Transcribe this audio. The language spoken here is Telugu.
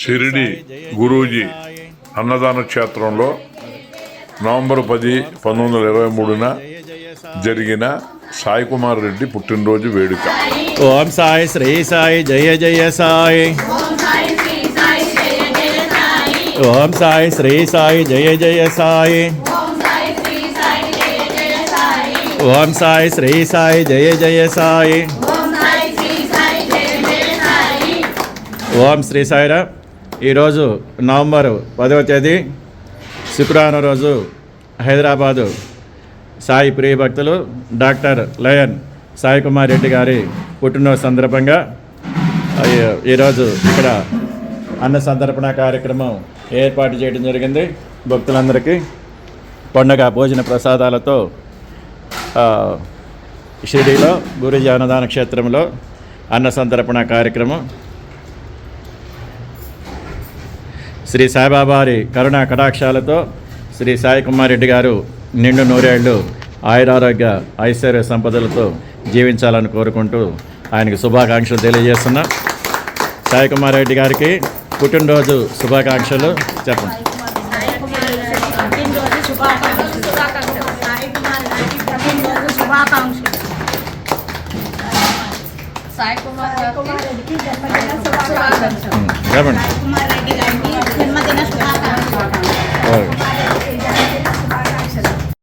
షిరిడి గురూజీ అన్నదాన క్షేత్రంలో నవంబర్ పది పంతొమ్మిది వందల ఇరవై మూడున జరిగిన సాయి కుమార్ రెడ్డి పుట్టినరోజు వేడుక. ఓం సాయి శ్రీ సాయి జయ జయ సాయి. ఓం సాయి శ్రీ సాయి జయ జయ సాయి. ఓం సాయి శ్రీ సాయి జయ జయ సాయి. ఓం శ్రీ సాయిరా ఈరోజు నవంబర్ పదవ తేదీ శుక్రవారం రోజు హైదరాబాదు. సాయి ప్రియ భక్తులు డాక్టర్ లయన్ సాయి కుమార్ రెడ్డి గారి పుట్టినరోజు సందర్భంగా ఈరోజు ఇక్కడ అన్న సందర్పణ కార్యక్రమం ఏర్పాటు చేయడం జరిగింది. భక్తులందరికీ పండగ భోజన ప్రసాదాలతో షిరిడీలో గురుజీ అన్నదాన క్షేత్రంలో అన్న సంతర్పణ కార్యక్రమం శ్రీ సాయిబాబారి కరుణా కటాక్షాలతో శ్రీ సాయి కుమార్ రెడ్డి గారు నిండు నూరేళ్ళు ఆయురారోగ్య ఐశ్వర్య సంపదలతో జీవించాలని కోరుకుంటూ ఆయనకు శుభాకాంక్షలు తెలియజేస్తున్నా. సాయి కుమార్ రెడ్డి గారికి పుట్టినరోజు శుభాకాంక్షలు చెప్పండి. పుట్టినరోజు